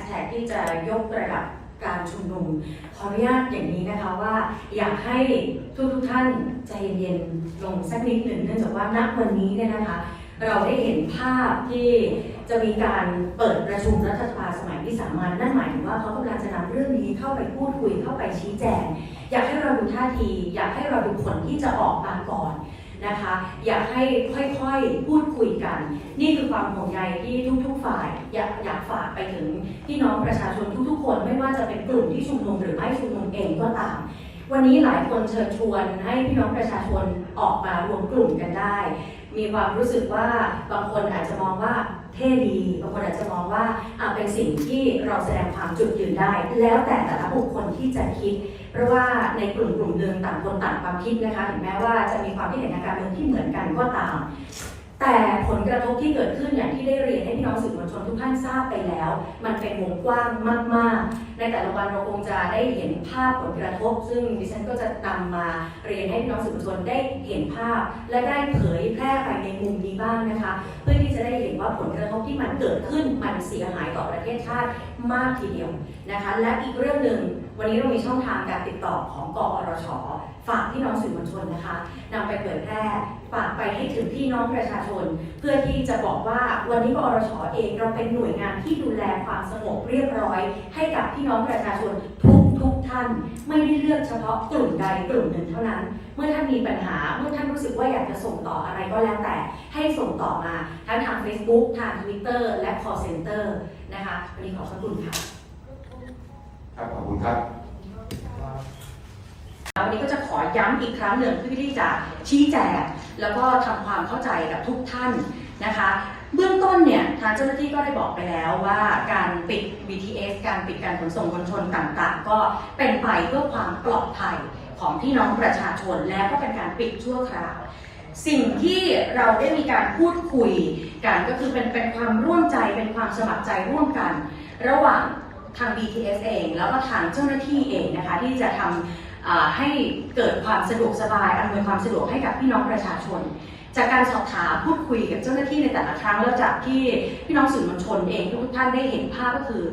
ชแท็กที่จะยกระดับการชุมนุมขออนุญาตอย่างนี้นะคะว่า อยากให้ทุกทุกท่านใจเย็นๆลงสักนิดหนึ่งเนื่องจากว่าณวันนี้เนี่ยนะคะ เราได้เห็นภาพที่จะมีการเปิดประชุมรัฐสภาสมัยที่สามัญนั่นหมายถึงว่าเขากำลังจะนำเรื่องนี้เข้าไปพูดคุยเข้าไปชี้แจง อยากให้เราดูท่าที อยากให้เราดูผลที่จะออกมาก่อนนะคะ อยากให้ค่อยๆพูดคุยกัน นี่คือความห่วงใยที่ทุกๆ ฝ่ายอยากอยากฝากไปถึงพี่น้องประชาชนทุกๆ คน ไม่ว่าจะเป็นกลุ่มที่ชุมนุมหรือไม่ชุมนุมเองก็ตาม วันนี้หลายคนเชิญชวนให้พี่น้องประชาชนออกมารวมกลุ่มกันได้ มีความรู้สึกว่าบางคนอาจจะมองว่าเท่ดีบางคนอาจจะมองว่าอะเป็นสิ่งที่เราแสดงความจุดยืนได้ แล้วแต่แต่ละบุคคลที่จะคิด เพราะว่าในกลุ่มกลุ่มหนึ่งต่างคนต่างความคิดนะคะถึงแม้ว่าจะมีความคิดเห็นทางการเมืองที่เหมือนกันก็ตาม แต่ผลกระทบที่เกิดขึ้นอย่างที่ได้เรียนให้พี่น้องสื่อมวลชนทุกท่านทราบไปแล้ว มันเป็นวงกว้างมาก ๆ ในแต่ละวันเราคงจะได้เห็นภาพผลกระทบ ซึ่งดิฉันก็จะนำมาเรียนให้พี่น้องสื่อมวลชนได้เห็นภาพ และได้เผยแพร่ไปในมุมนี้บ้างนะคะ เพื่อที่จะได้เห็นว่าผลกระทบที่มันเกิดขึ้นมันเสียหายต่อประเทศชาติมากทีเดียวนะคะ และอีกเรื่องหนึ่งวันนี้เรามีช่องทางการติดต่อของกอรชฝากพี่น้องสื่อมวลชนนะคะนำไปเผยแพร่ ฝากไปให้ถึงพี่น้องประชาชน เพื่อที่จะบอกว่าวันนี้กอรชเองเราเป็นหน่วยงานที่ดูแลความสงบเรียบร้อย ให้กับพี่น้องประชาชนทุกทุกท่าน ไม่ได้เลือกเฉพาะกลุ่มใดกลุ่มหนึ่งเท่านั้น เมื่อท่านมีปัญหาเมื่อท่านรู้สึกว่าอยากจะส่งต่ออะไรก็แล้วแต่ให้ส่งต่อมาทั้งทาง Facebook ทาง Twitter และ Call Center นะคะวันนี้ขอบพระคุณค่ะครับขอบคุณครับวันนี้ก็จะขอย้ำอีกครั้งหนึ่งเพื่อที่จะชี้แจง แล้วก็ทำความเข้าใจกับทุกท่านนะคะเบื้องต้นเนี่ยทางเจ้าหน้าที่ก็ได้บอกไปแล้วว่าการปิด BTS การปิดการขนส่งมวลชนต่างๆ ก็เป็นไปเพื่อความปลอดภัยของพี่น้องประชาชนและก็เป็นการปิดชั่วคราว สิ่งที่เราได้มีการพูดคุยกันก็คือเป็นเป็นความร่วมใจเป็นความสมัครใจร่วมกัน ระหว่างทาง BTS เอง แล้วก็ทางเจ้าหน้าที่เองนะคะที่จะทำอ่า ให้เกิดความสะดวกสบายอำนวยความสะดวกให้กับพี่น้องประชาชน จากการสอบถามพูดคุยกับเจ้าหน้าที่ในแต่ละครั้งแล้วจากที่พี่น้องสื่อมวลชนเองทุกท่านได้เห็นภาพก็คือ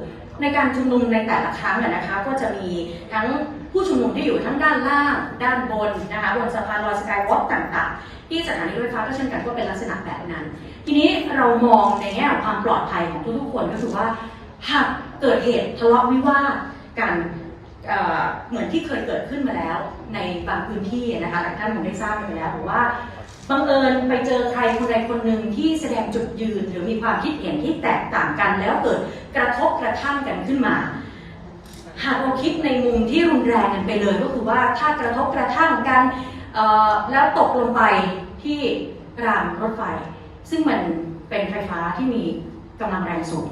ในการชุมนุมในแต่ละครั้งน่ะนะคะก็จะมีทั้งผู้ชุมนุมที่อยู่ทั้งด้านล่าง ด้านบนนะคะบนสะพานลอยสกายวอล์กต่างๆ ที่สถานีรถไฟฟ้าก็เช่นกันก็เป็นลักษณะแบบนั้น ทีนี้เรามองในแง่ของความปลอดภัยของทุกๆคนก็คือว่าหากเกิดเหตุทะเลาะวิวาทกัน เหมือนที่เคยเกิดขึ้นมาแล้วในบางพื้นที่นะคะหลายท่านคงได้ทราบกันไปแล้วบอว่าบังเอิญไปเจอใครคนใดคนหนึ่งที่แสดงจุดยืน หรือมีความคิดเห็นที่แตกต่างกันแล้วเกิดกระทบกระทั่งกันขึ้นมา หากเราคิดในมุมที่รุนแรงกันไปเลยก็คือว่าถ้ากระทบกระทั่งกันแล้วตกลงไปที่รางรถไฟ ซึ่งมันเป็นไฟฟ้าที่มีกำลังแรงสูง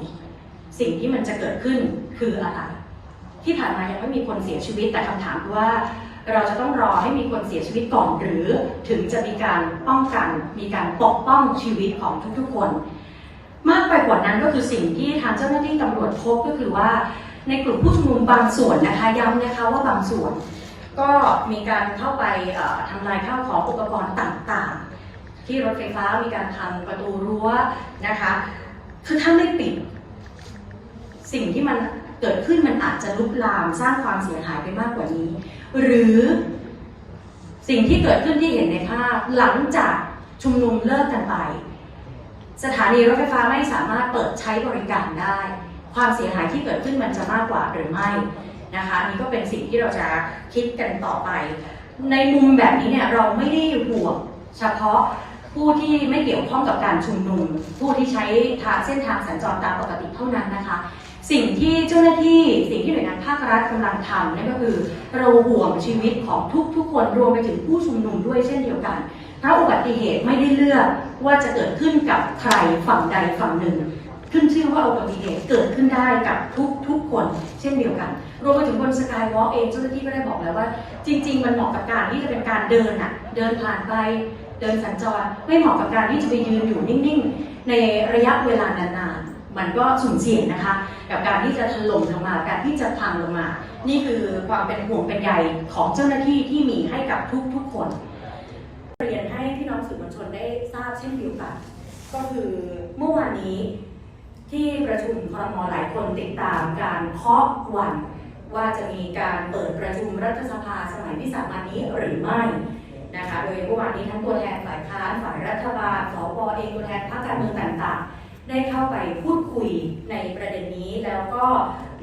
สิ่งที่มันจะเกิดขึ้นคืออะไร ที่ผ่านมายังไม่มีคนเสียชีวิตแต่คำถามคือว่า เราจะต้องรอให้มีคนเสียชีวิตก่อนหรือ ถึงจะมีการป้องกัน มีการปกป้องชีวิตของทุกๆคน มากไปกว่านั้นก็คือสิ่งที่ทางเจ้าหน้าที่ตำรวจพบก็คือว่า ในกลุ่มผู้ชุมนุมบางส่วนนะคะย้ำนะคะว่าบางส่วน ก็มีการเข้าไปทำลายข้าวของอุปกรณ์ต่างๆ ที่รถไฟฟ้ามีการทำประตูรั้วนะคะคือถ้าไม่ปิด สิ่งที่มันเกิดขึ้นมันอาจจะลุกลามสร้างความเสียหายไปมากกว่านี้ หรือสิ่งที่เกิดขึ้นที่เห็นในภาพหลังจากชุมนุมเลิกกันไป สถานีรถไฟฟ้าไม่สามารถเปิดใช้บริการได้ ความเสียหายที่เกิดขึ้นมันจะมากกว่าหรือไม่นะคะนี่ก็เป็นสิ่งที่เราจะคิดกันต่อไป ในมุมแบบนี้เนี่ยเราไม่ได้ห่วงเฉพาะ ผู้ที่ไม่เกี่ยวข้องกับการชุมนุม ผู้ที่ใช้ทางเส้นทางสัญจรตามปกติเท่านั้นนะคะ สิ่งที่เจ้าหน้าที่สิ่งที่หน่วยงานภาครัฐกำลังทำนั่นก็คือ เราห่วงชีวิตของทุกๆ คนรวมไปถึงผู้ชุมนุมด้วยเช่นเดียวกันเพราะอุบัติเหตุไม่ได้เลือกว่าจะเกิดขึ้นกับใครฝั่งใดฝั่งหนึ่ง ขึ้นชื่อว่าอุบัติเหตุเกิดขึ้นได้กับทุกๆคน เช่นเดียวกัน รวมไปถึงบนสกายวอล์กเองเจ้าหน้าที่ก็ได้บอกแล้วว่า จริง ๆ มันเหมาะกับการที่จะเป็นการเดินอะเดินผ่านไป เดินสัญจรไม่เหมาะกับการที่จะไปยืนอยู่นิ่งๆ ในระยะเวลานานๆ มันก็สุ่มเสี่ยงนะคะ กับการที่จะถล่มลงมาการที่จะพังลงมา นี่คือความเป็นห่วงเป็นใยของเจ้าหน้าที่ที่มีให้กับทุกๆคนเรียนให้พี่น้องสื่อมวลชนได้ทราบเช่นเดียวกันก็คือเมื่อวานนี้ที่ประชุมคอรมอหลายคนติดตามการเคาะวัน ว่าจะมีการเปิดประชุมรัฐสภาสมัยวิสามันนี้หรือไม่ นะคะโดยเมื่อวานนี้ทั้งตัวแทนฝ่ายค้านฝ่ายรัฐบาลสวเองตัวแทนพรรคการเมืองต่างๆ ได้เข้าไปพูดคุยในประเด็นนี้แล้วก็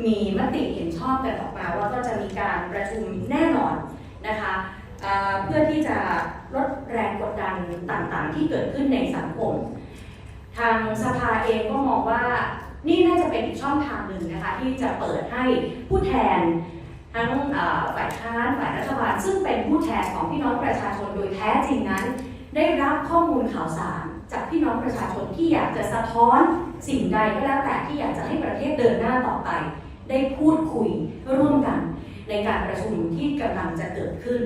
มีมติเห็นชอบกันออกมาว่าก็จะมีการประชุมแน่นอนนะคะเอ่อเพื่อที่จะลดแรงกดดันต่างๆ ที่เกิดขึ้นในสังคม ทางสภาเองก็มองว่านี่น่าจะเป็นอีกช่องทางหนึ่งนะคะที่จะเปิดให้ผู้แทน ทั้งฝ่ายค้านฝ่ายรัฐบาล ซึ่งเป็นผู้แทนของพี่น้องประชาชนโดยแท้จริงนั้น ได้รับข้อมูลข่าวสารจากพี่น้องประชาชนที่อยากจะสะท้อนสิ่งใดก็แล้วแต่ที่อยากจะให้ประเทศเดินหน้าต่อไป ได้พูดคุยร่วมกัน ในการประชุมที่กำลังจะเกิดขึ้น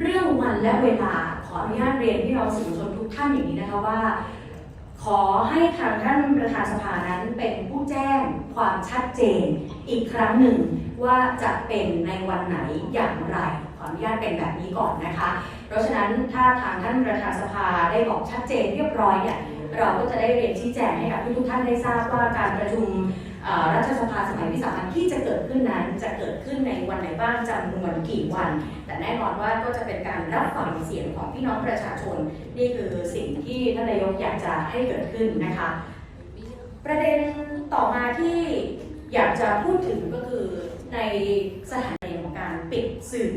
เรื่องวันและเวลาขออนุญาตเรียนพี่น้องสื่อมวลชนทุกท่านอย่างนี้นะคะว่า ขอให้ทางท่านประธานสภานั้นเป็นผู้แจ้งความชัดเจนอีกครั้งหนึ่งว่าจะเป็นในวันไหนอย่างไร ขออนุญาตเป็นแบบนี้ก่อนนะคะ เพราะฉะนั้นถ้าทางท่านประธานสภาได้บอกชัดเจนเรียบร้อยเนี่ยเราก็จะได้เรียนชี้แจงให้กับทุกท่านได้ทราบว่าการประชุม รัฐสภาสมัยวิสามันที่จะเกิดขึ้นนั้นจะเกิดขึ้นในวันไหนบ้างจำนวนกี่วัน แต่แน่นอนว่าก็จะเป็นการรับฟังเสียงของพี่น้องประชาชน นี่คือสิ่งที่ท่านนายกอยากจะให้เกิดขึ้นนะคะ ประเด็นต่อมาที่อยากจะพูดถึงก็คือในสถานีของการปิดสื่อ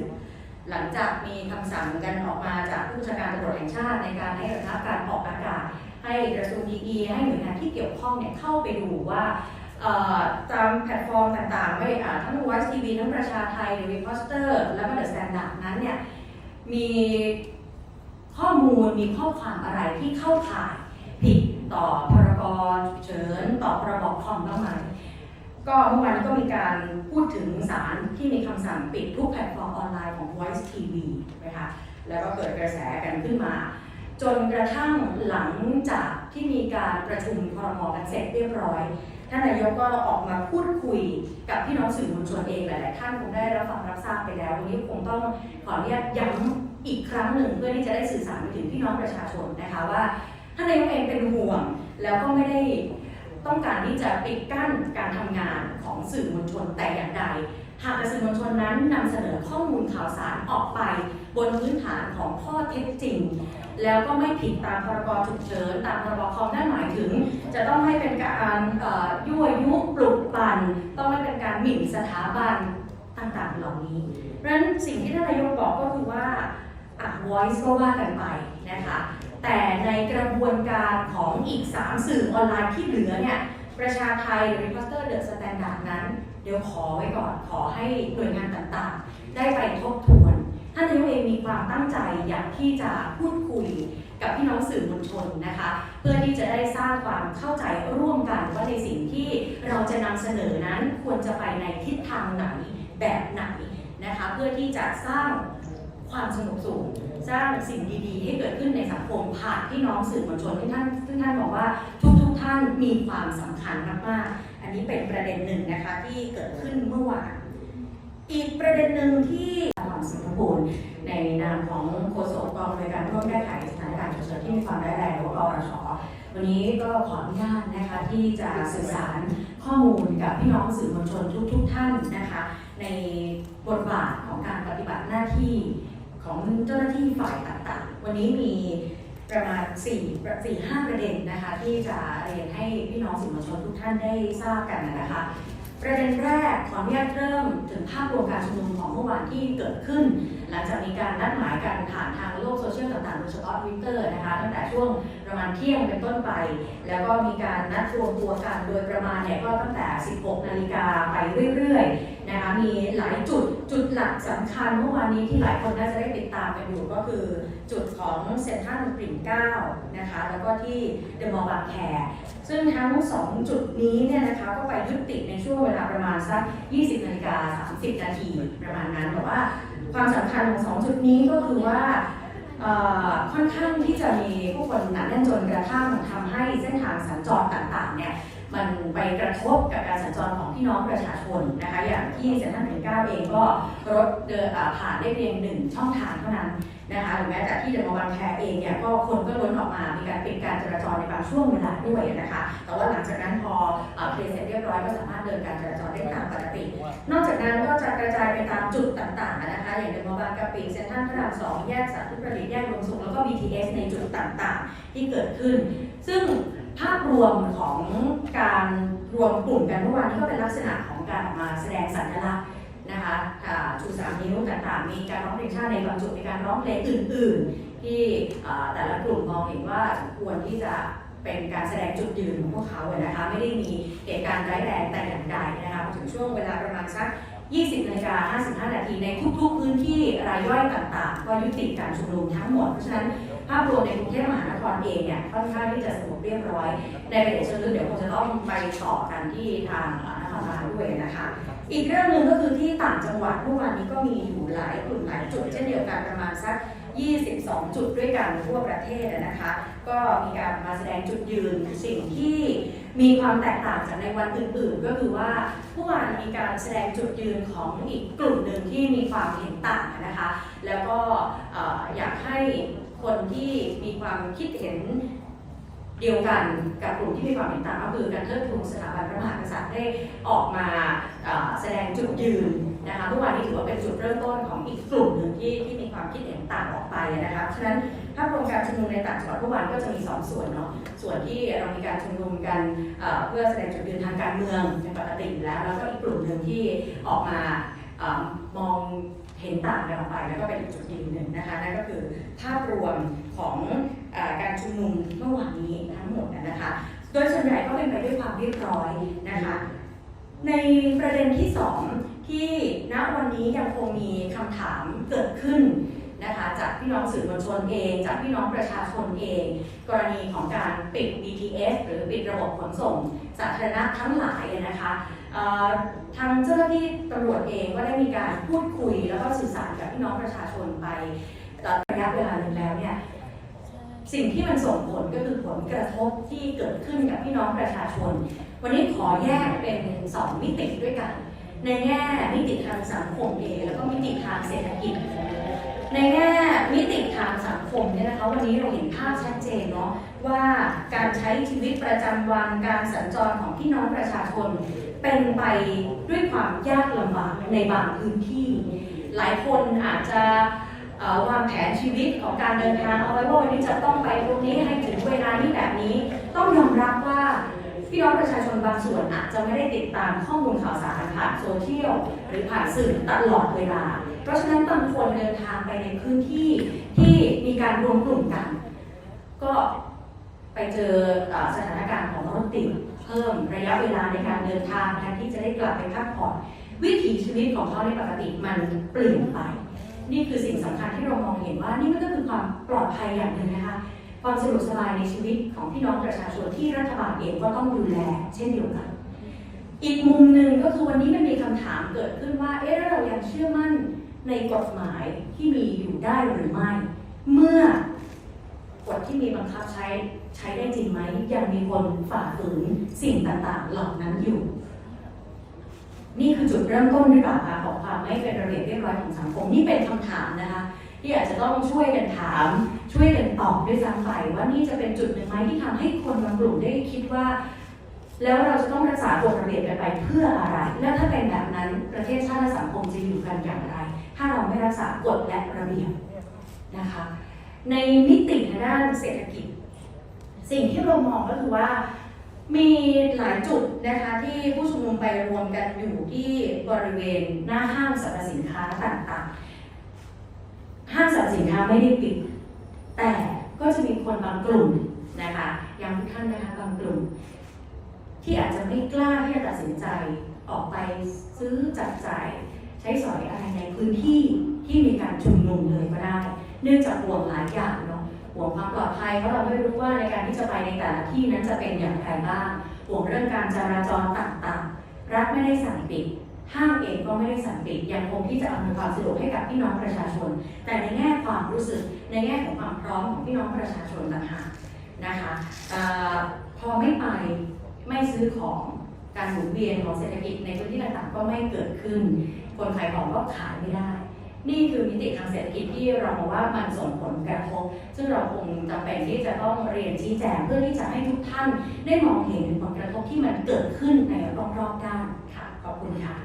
หลังจากมีคำสั่งกันออกมาจากผู้บัญชาการตำรวจแห่งชาติในการให้ระงับการออกอากาศ ให้กระทรวงดีๆให้หน่วยงานที่เกี่ยวข้องเนี่ยเข้าไปดูว่า ตามแพลตฟอร์มต่างๆ ไม่ทั้ง Voice TV ทั้งประชาไทยหรือ Reposter แล้วก็ The Standard นั้นเนี่ยมีข้อมูลมีข้อความอะไรที่เข้าข่ายผิดต่อพรกฉุกเฉินต่อพรบคอมบ้างไหมก็เมื่อวานนี้ก็มีการพูดถึงสารที่มีคำสั่งปิดทุกแพลตฟอร์มออนไลน์ของ Voice TV นะคะแล้วก็เกิดกระแสกันขึ้นมา จนกระทั่งหลังจากที่มีการประชุมครมกันเสร็จเรียบร้อยท่านนายกก็ออกมาพูดคุยกับพี่น้องสื่อมวลชนเองหลาย ๆ ท่านคงได้รับฟังรับทราบไปแล้ววันนี้คงต้องขออนุญาตย้ำอีกครั้งหนึ่งเพื่อที่จะได้สื่อสารไปถึงพี่น้องประชาชนนะคะว่าท่านนายกเองเป็นห่วงแล้วก็ไม่ได้ ต้องการที่จะปิดกั้นการทำงานของสื่อมวลชนแต่อย่างใด หากสื่อมวลชนนั้นนำเสนอข้อมูลข่าวสารออกไป บนพื้นฐานของข้อเท็จจริง แล้วก็ไม่ผิดตามพรกฉุกเฉินตามพรบคอมนั่นหมายถึง จะต้องไม่เป็นการยั่วยุปลุกปั่นต้องไม่เป็นการหมิ่นสถาบันต่างๆเหล่านี้เพราะฉะนั้นสิ่งที่ท่านนายกบอกก็คือว่าอะ voice ก็ว่ากันไปนะคะ แต่ในกระบวนการของอีก 3 สื่อออนไลน์ที่เหลือเนี่ยประชาไทย Reposter The Standard นั้น เดี๋ยวขอไว้ก่อนขอให้หน่วยงานต่างๆ ได้ไปทบทวน ท่านนายกเองมีความตั้งใจอยากที่จะพูดคุยกับพี่น้องสื่อมวลชนนะคะ เพื่อที่จะได้สร้างความเข้าใจร่วมกันว่าในสิ่งที่เราจะนำเสนอนั้นควรจะไปในทิศทางไหนแบบไหนนะคะ เพื่อที่จะสร้าง ความสนุกสุขสร้างสิ่งดีๆ ให้เกิดขึ้นในสังคมผ่านพี่น้องสื่อมวลชนที่ท่านซึ่งท่านบอกว่าทุกๆท่านมีความสำคัญมากๆ อันนี้เป็นประเด็นหนึ่งนะคะที่เกิดขึ้นเมื่อวานอีกประเด็นหนึ่งที่หวังสิงคโปร์ในนามของโฆษกกองบริการร่วมแก้ไขสถานการณ์ฉุกเฉินที่มีความร้ายแรงหรือว่ากรชวันนี้ก็ขออนุญาตนะคะที่จะสื่อสารข้อมูลกับพี่น้องสื่อมวลชนทุกๆทท่านนะคะ ในบทบาทของการปฏิบัติหน้าที่ ของเจ้าหน้าที่ฝ่ายต่างๆ วันนี้มีประมาณ4 4 5ประเด็นนะคะ ที่จะเรียนให้พี่น้องสื่อมวลชนทุกท่านได้ทราบกันนะคะ ประเด็นแรกขออนุญาตเริ่มถึงภาพรวมการชุมนุมของเมื่อวานที่เกิดขึ้น หลังจากมีการนัดหมายกันผ่านทางโลกโซเชียลต่างๆโดยเฉพาะทวิตเตอร์นะคะตั้งแต่ช่วงประมาณเที่ยงเป็นต้นไป แล้วก็มีการนัดรวมตัวกันโดยประมาณเนี่ยก็ตั้งแต่ 16 นาฬิกาไปเรื่อยๆนะคะมีหลายจุดจุดหลักสำคัญเมื่อวานนี้ที่หลายคนน่าจะได้ติดตามกันอยู่ก็คือจุดของเซ็นทรัลปริ่นเก้านะคะแล้วก็ที่เดอะมอลล์บางแคซึ่งทั้ง 2 จุดนี้เนี่ยนะคะก็ไปยุติในช่วงเวลาประมาณสัก 20นาฬิกา30 นาทีประมาณนั้นแต่ว่าความสำคัญของ 2 จุดนี้ก็คือว่าค่อนข้างที่จะมีผู้คนหนาแน่นจนกระทั่งทำให้เส้นทางสัญจรต่างๆเนี่ย มันไปกระทบกับการสัญจรของพี่น้องประชาชนนะคะ อย่างที่เซ็นทรัลปิ่นเกล้าเองก็รถเดินผ่านได้เพียงหนึ่งช่องทางเท่านั้นนะคะหรือแม้แต่ที่เดอะมอลล์บางแคเองเนี่ยก็คนก็ล้นออกมามีการปิดการจราจรในบางช่วงเวลาด้วยนะคะ แต่ว่าหลังจากนั้นพอเคลียร์เสร็จเรียบร้อยก็สามารถเดินการจราจรได้ตามปกติ นอกจากนั้นก็จะกระจายไปตามจุดต่างๆนะคะอย่างเดอะมอลล์บางกะปิเซ็นทรัลพระรามสองแยกสาธุประดิษฐ์แยกลงสุขแล้วก็ BTS ในจุดต่างๆ ที่เกิดขึ้น ซึ่ง ภาพรวมของการรวมกลุ่มกันเมื่อวานนี้ก็เป็นลักษณะของการออกมาแสดงสัญลักษณ์นะคะอ่าชูสามนิ้วต่างๆ มีการร้องเพลงชาติในบางจุดมีการร้องเพลงอื่น ๆ ที่แต่ละกลุ่มมองเห็นว่าควรที่จะเป็นการแสดงจุดยืนของพวกเขาอะนะคะ ไม่ได้มีเหตุการณ์ร้ายแรงแต่อย่างใดนะคะถึงช่วงเวลาประมาณสัก 20นาฬิกา55 นาทีในทุก ๆ พื้นที่รายย่อยต่าง ๆ ก็ยุติการชุมนุมทั้งหมด เพราะฉะนั้น ภาพรวมในกรุงเทพมหานครเองเนี่ยค่อนข้างที่จะสงบเรียบร้อย ในประเด็นเชิงลึกเดี๋ยวคงจะต้องไปต่อกันที่ทางอ่านครบาลด้วยนะคะ อีกเรื่องหนึ่งก็คือที่ต่างจังหวัดเมื่อวานนี้ก็มีอยู่หลายกลุ่มหลายจุดเช่นเดียวกันประมาณสัก22 จุดด้วยกันทั่วประเทศนะคะ ก็มีการมาแสดงจุดยืนสิ่งที่มีความแตกต่างจากในวันอื่นๆ ก็คือว่าเมื่อวานมีการแสดงจุดยืนของอีกกลุ่มหนึ่งที่มีความเห็นต่างนะคะ แล้วก็เอ่ออยากให้ คนที่มีความคิดเห็นเดียวกันกับกลุ่มที่มีความเห็นต่างก็คือการเทิดทูนสถาบันพระมหากษัตริย์ได้ออกมาแสดงจุดยืนนะคะเมื่อวานนี้ถือว่าเป็นจุดเริ่มต้นของอีกกลุ่มหนึ่งที่ที่มีความคิดเห็นต่างออกไปนะคะเพราะฉะนั้นภาพรวมการชุมนุมในต่างจังหวัดเมื่อวานก็จะมีสองส่วนเนาะส่วนที่เรามีการชุมนุมกันเพื่อแสดงจุดยืนทางการเมืองเป็นปกติอยู่แล้วแล้วก็อีกกลุ่มหนึ่งที่ออกมามอง เห็นต่างกันออกไปแล้วก็เป็นอีกจุดยืนหนึ่งนะคะนั่นก็คือภาพรวมของอการชุมนุมเมื่อวานนี้ทั้งหมดนะคะ โดยส่วนใหญ่ก็เป็นไปด้วยความเรียบร้อยนะคะ ในประเด็นที่สองที่ณวันนี้ยังคงมีคำถามเกิดขึ้น นะคะจากพี่น้องสื่อมวลชนเอง จากพี่น้องประชาชนเอง กรณีของการปิด BTS หรือปิดระบบขนส่งสาธารณะทั้งหลายนะคะทางเจ้าหน้าที่ตำรวจเองก็ได้มีการพูดคุย แล้วก็สื่อสารกับพี่น้องประชาชนไประยะเวลาหนึ่งแล้วเนี่ยสิ่งที่มันส่งผลก็คือผลกระทบที่เกิดขึ้นกับพี่น้องประชาชน วันนี้ขอแยกเป็นสองมิติด้วยกัน ในแง่มิติทางสังคมเองแล้วก็มิติทางเศรษฐกิจ ในแง่มิติทางสังคมเนี่ยนะคะวันนี้เราเห็นภาพชัดเจนเนาะว่าการใช้ชีวิตประจำวันการสัญจรของพี่น้องประชาชน เป็นไปด้วยความยากลำบากในบางพื้นที่ หลายคนอาจจะวางแผนชีวิตของการเดินทางเอาไว้ว่าวันนี้จะต้องไปตรงนี้ให้ถึงเวลานี้แบบนี้ ต้องยอมรับว่า ประชาชนบางส่วนอาจจะไม่ได้ติดตามข้อมูลข่าวสารผ่านโซเชียลหรือผ่านสื่อตลอดเวลา เพราะฉะนั้นบางคนเดินทางไปในพื้นที่ที่มีการรวมกลุ่มกัน ก็ไปเจอสถานการณ์ของรถติดเพิ่มระยะเวลาในการเดินทางแทนที่จะได้กลับไปพักผ่อนวิถีชีวิตของเขาในปกติมันเปลี่ยนไป นี่คือสิ่งสำคัญที่เรามองเห็นว่านี่มันก็คือความปลอดภัยอย่างหนึ่งนะคะ ความสะดวกสบายในชีวิตของพี่น้องประชาชนที่รัฐบาลเองก็ต้องดูแลเช่นเดียวกัน อีกมุมหนึ่งก็คือวันนี้มันมีคำถามเกิดขึ้นว่า เอ๊ะแล้วเรายังเชื่อมั่นในกฎหมายที่มีอยู่ได้หรือไม่ เมื่อกฎที่มีบังคับใช้ใช้ได้จริงไหมยังมีคนฝ่าฝืนสิ่งต่างๆ เหล่านั้นอยู่ นี่คือจุดเริ่มต้นหรือเปล่าคะของความไม่เป็นระเบียบเรียบร้อยของสังคมนี่เป็นคำถามนะคะ ที่อาจจะต้องช่วยกันถาม ช่วยกันตอบด้วยซ้ำไปว่านี่จะเป็นจุดหนึ่งไหมที่ทำให้คนบางกลุ่มได้คิดว่า แล้วเราจะต้องรักษากฎระเบียบกันไปเพื่ออะไร แล้วถ้าเป็นแบบนั้นประเทศชาติและสังคมจะอยู่กันอย่างไร ถ้าเราไม่รักษากฎและระเบียบนะคะ ในมิติทางด้านเศรษฐกิจ สิ่งที่เรามองก็คือว่ามีหลายจุดนะคะที่ผู้ชุมนุมไปรวมกันอยู่ที่บริเวณหน้าห้างสรรพสินค้าต่างๆ ห้างสรรพสินค้าไม่ได้ปิด แต่ก็จะมีคนบางกลุ่มนะคะย้ำทุกท่านนะคะบางกลุ่ม ที่อาจจะไม่กล้าที่จะตัดสินใจออกไปซื้อจับจ่ายใช้สอยอะไรในพื้นที่ที่มีการชุมนุมเลยก็ได้ เนื่องจากห่วงหลายอย่างเนาะห่วงความปลอดภัยเพราะเราไม่รู้ว่าในการที่จะไปในแต่ละที่นั้นจะเป็นอย่างไรบ้างห่วงเรื่องการจราจรต่างๆ รัฐไม่ได้สั่งปิด ห้างเองก็ไม่ได้สั่งปิดยังคงที่จะอำนวยความสะดวกให้กับพี่น้องประชาชน แต่ในแง่ความรู้สึกในแง่ของความพร้อมของพี่น้องประชาชนต่างหากนะคะออพอไม่ไปไม่ซื้อของการหมุนเวียนของเศรษฐกิจในพื้นที่ต่างๆก็ไม่เกิดขึ้น คนขายของก็ขายไม่ได้ นี่คือมิติทางเศรษฐกิจที่เรามองว่ามันส่งผลกระทบซึ่งเราคงจำเป็นที่จะต้องเรียนชี้แจงเพื่อที่จะให้ทุกท่านได้มองเห็นผลกระทบที่มันเกิดขึ้นในรอบๆด้านค่ะ ขอบคุณค่ะ